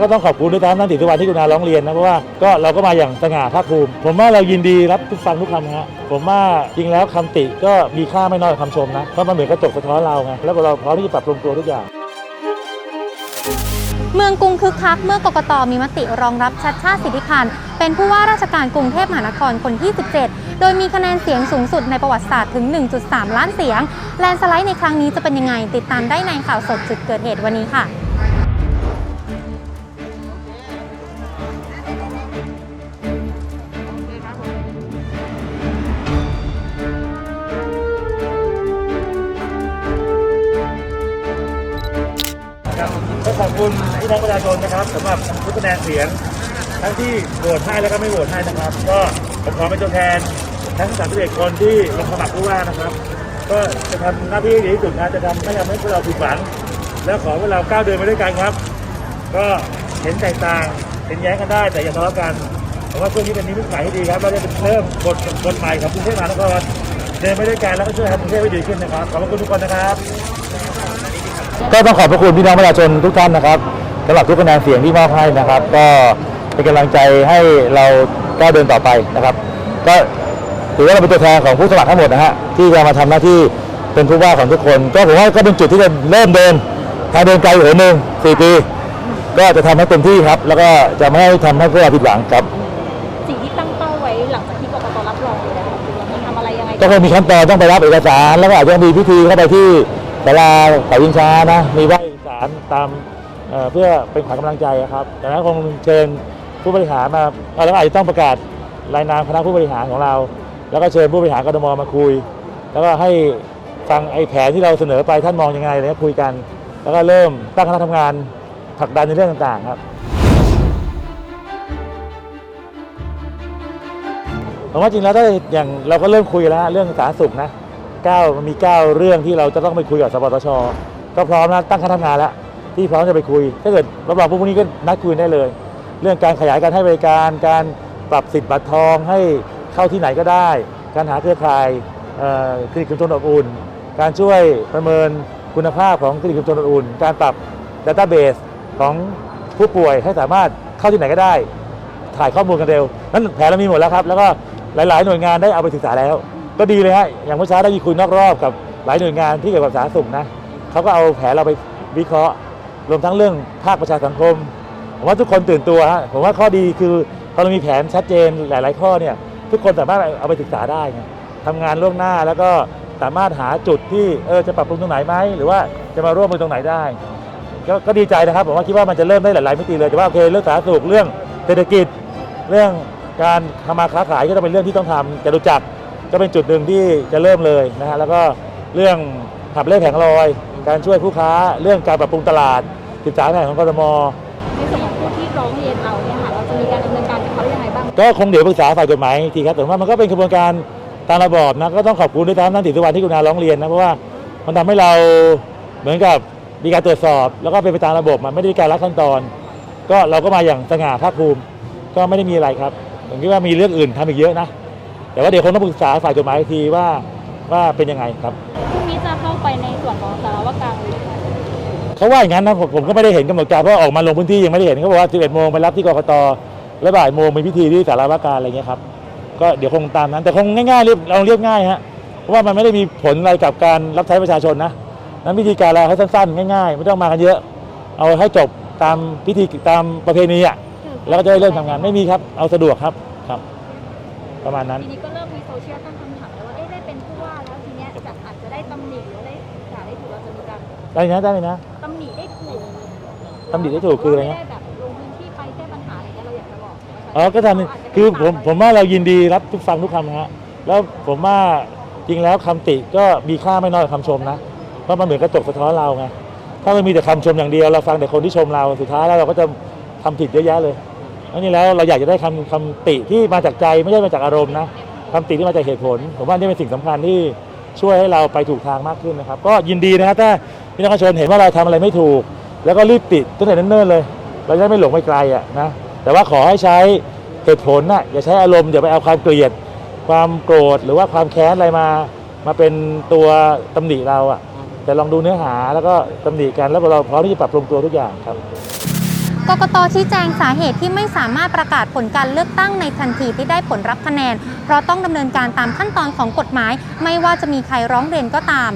ก็ต้องขอบคุณด้วยท่านติสุวรรณที่กรุณาร้องเรียนนะเพราะว่าก็เราก็มาอย่างสง่าภาคภูมิ ผมว่าเรายินดีรับทุกฟังทุกคำฮะผมว่าจริงแล้วคำติก็มีค่าไม่น้อยกว่าคำชมนะเพราะมันเหมือนกระจกสะท้อนเราไงแล้วเราพร้อมที่จะปรับปรุงตัวทุกอย่างเมืองกรุงคึกคักเมื่อกกตมีมติรองรับชัดชาติสิทธิพันธ์เป็นผู้ว่าราชการกรุงเทพมหานครคนที่ 17 โดยมีคะแนนเสียงสูงสุดในประวัติศาสตร์ถึง 1.3 ล้านเสียง แลนสไลด์ในครั้งนี้จะเป็นยังไง ติดตามได้ในข่าวสดจุดเกิดเหตุวันนี้ค่ะ คุณพี่น้องประชาชนนะครับสำหรับทุกคะแนนเสียง ทั้งที่โหวตให้แล้วก็ไม่โหวตให้นะครับ ก็ผมขอเป็นตัวแทนทั้ง31คนที่ลงสมัครผู้ว่านะครับ ก็จะทำหน้าที่ดีที่สุดนะจะทำไม่ทำให้พวกเราผิดหวัง แล้วขอพวกเราก้าวเดินไปด้วยกันครับ ก็เห็นแตกต่างเห็นแย้งกันได้แต่อย่าทะเลาะกันผมว่าช่วงนี้เป็นนิมิตหมายที่ดีครับเราจะเป็นเริ่มบทบทใหม่ของกรุงเทพมหานครเดินไปด้วยกันแล้วก็ช่วยทำกรุงเทพให้ดีขึ้นนะครับขอบคุณทุกคนนะครับ ก็ต้องขอบพระคุณพี่น้องประชาชนทุกท่านนะครับสำหรับทุกคะแนนเสียงที่มอบให้นะครับ ก็เป็นกำลังใจให้เราก้าวเดินต่อไปนะครับ ก็ถือว่าเราเป็นตัวแทนของผู้สมัครทั้งหมดนะฮะที่จะมาทำหน้าที่เป็นผู้ว่าของทุกคน ก็ผมว่าก็เป็นจุดที่จะเริ่มเดินทางเดินไกลอยู่หนึ่งสี่ปี ก็จะทำให้เต็มที่ครับ แล้วก็จะไม่ให้ทำให้พวกเราผิดหวังครับสิ่งที่ตั้งเป้าไว้หลังจากที่กกตรับรองไปแล้วคือเราจะทำอะไรยังไงก็คงมีขั้นตอนต้องไปรับเอกสารแล้วก็อาจจะมีพิธีเข้าไปที่ ศาลาเขายิงช้านะมีไหว้สารตามเเพื่อเป็นขวัญกำลังใจครับดังนั้นคงเชิญผู้บริหารมาเอ่อแล้วอาจจะต้องประกาศรายนามคณะผู้บริหารของเรา แล้วก็เชิญผู้บริหารกรทมมาคุย แล้วก็ให้ฟังไอ้แผนที่เราเสนอไปท่านมองยังไงอะไรเงี้ยคุยกัน แล้วก็เริ่มตั้งคณะทำงานผลักดันในเรื่องต่างๆครับผมว่าจริงแล้วถ้าอย่างเราก็เริ่มคุยแล้วเรื่องสาธารณสุขนะ เก้ามันมีเก้าเรื่องที่เราจะต้องไปคุยกับสปตชก็พร้อมนะตั้งคณะทำงานแล้ว ที่พร้อมจะไปคุย ถ้าเกิดรับรองพวกนี้ก็นัดคุยได้เลย เรื่องการขยายการให้บริการ การปรับสิทธิ์บัตรทองให้เข้าที่ไหนก็ได้ การหาเครือข่ายเอ่อคลินิกชุมชนอบอุ่น การช่วยประเมินคุณภาพของคลินิกชุมชนอบอุ่น การปรับดัตต้าเบสของผู้ป่วยให้สามารถเข้าที่ไหนก็ได้ ถ่ายข้อมูลกันเร็ว นั้นแผนเรามีหมดแล้วครับ แล้วก็หลาย ๆ หน่วยงานได้เอาไปศึกษาแล้ว ก็ดีเลยฮะอย่างเมื่อเช้าได้มีคุยนอกรอบกับหลายหน่วยงานที่เกี่ยวกับสาธารณสุขนะเขาก็เอาแผนเราไปวิเคราะห์ รวมทั้งเรื่องภาคประชาสังคม ผมว่าทุกคนตื่นตัวฮะผมว่าข้อดีคือพอเรามีแผนชัดเจนหลาย ๆ ข้อเนี่ยทุกคนสามารถเอาไปศึกษาได้ไงทำงานล่วงหน้าแล้วก็สามารถหาจุดที่เออจะปรับปรุงตรงไหนไหมหรือว่าจะมาร่วมมือตรงไหนได้ก็ก็ดีใจนะครับผมว่าคิดว่ามันจะเริ่มได้หลายๆมิติเลยแต่ว่าโอเคเรื่องสาธารณสุขเรื่องเศรษฐกิจ เรื่องการทำมาค้าขายก็ต้องเป็นเรื่องที่ต้องทำจะรู้จัก ก็เป็นจุดหนึ่งที่จะเริ่มเลยนะฮะแล้วก็เรื่องหับเล่แผงลอย การช่วยผู้ค้าเรื่องการปรับปรุงตลาดศึกษาแผนของกทมในส่วนของผู้ที่ร้องเรียนเราเนี่ยค่ะเราจะมีการดำเนินการกับเขายังไงบ้างก็คงเดี๋ยวปรึกษาฝ่ายกฎหมายอีกทีครับแต่ว่ามันก็เป็นกระบวนการตามระบอบนะก็ต้องขอบคุณด้วยท่านติสุวรรณที่กรุณาร้องเรียนนะเพราะว่ามันทำให้เราเหมือนกับมีการตรวจสอบ แล้วก็เป็นไปตามระบบมันไม่ได้มีการลัดขั้นตอน ก็เราก็มาอย่างสง่าภาคภูมิ ก็ไม่ได้มีอะไรครับผมคิดว่ามีเรื่องอื่นทำอีกเยอะนะ แต่ว่าเดี๋ยวคงต้องปรึกษาฝ่ายกฎหมายอีกทีว่าว่าเป็นยังไงครับพรุ่งนี้จะเข้าไปในส่วนของสารวัตรกลางเลยค่ะเขาว่าอย่างนั้นนะผมผมก็ไม่ได้เห็นกำหนดการเพราะออกมาลงพื้นที่ยังไม่ได้เห็นเขาบอกว่า 11โมงไปรับที่กกตแล้วบ่ายโมงมีพิธีที่สารวัตรการอะไรเงี้ยครับก็เดี๋ยวคงตามนั้น แต่คงง่ายๆเรียบเราเรียบง่ายฮะเพราะว่ามันไม่ได้มีผลอะไรกับการรับใช้ประชาชนนะนั้นพิธีการเราให้สั้นๆ ง่ายๆ ไม่ต้องมากันเยอะ เอาให้จบตามพิธีตามประเพณีอะแล้วก็จะได้เริ่มทำงานไม่มีครับเอาสะดวกครับครับ ประมาณนั้น ทีนี้ก็เริ่มมีโซเชียลตั้งคำถามแล้วว่าเอ๊ะได้เป็นผู้ว่าแล้วทีเนี้ยจะอาจจะได้ตำหนิหรือได้ด่าได้ถูกเราจะมีการได้นะได้เลยนะ ตำหนิได้ถูกตำหนิได้ถูกคืออะไรนะม่ด้แบบลงพื้นที่ไปแก้ปัญหาอะไรเงี้ยเราอยากจะบอกประชาชนอ๋อก็ทำคือผมผมว่าเรายินดีรับทุกฟังทุกคำนะฮะ แล้วผมว่าจริงแล้วคำติก็มีค่าไม่น้อยกว่าคำชมนะ เพราะมันเหมือนกระจกสะท้อนเราไง ถ้ามันมีแต่คำชมอย่างเดียวเราฟังแต่คนที่ชมเราสุดท้ายแล้วเราก็จะทำผิดเยอะแยะเลย อันนี้แล้วเราอยากจะได้คำคำติที่มาจากใจไม่ใช่มาจากอารมณ์นะคำติที่มาจากเหตุผล ผมว่านี่เป็นสิ่งสำคัญที่ช่วยให้เราไปถูกทางมากขึ้นนะครับ ก็ยินดีนะครับถ้าพี่น้องประชาชนเห็นว่าเราทำอะไรไม่ถูก แล้วก็รีบติดตั้งแต่เนิ่นๆเลย เราจะไม่หลงไม่ไกลอะนะแต่ว่าขอให้ใช้เหตุผลนะอย่าใช้อารมณ์อย่าไปเอาความเกลียด ความโกรธหรือว่าความแค้นอะไรมา มาเป็นตัวตำหนิเราอะแต่ลองดูเนื้อหาแล้วก็ตำหนิกันแล้วเราพร้อมที่จะปรับปรุงตัวทุกอย่างครับ กกตชี้แจงสาเหตุที่ไม่สามารถประกาศผลการเลือกตั้งในทันทีที่ได้ผลรับคะแนน เพราะต้องดำเนินการตามขั้นตอนของกฎหมาย ไม่ว่าจะมีใครร้องเรียนก็ตาม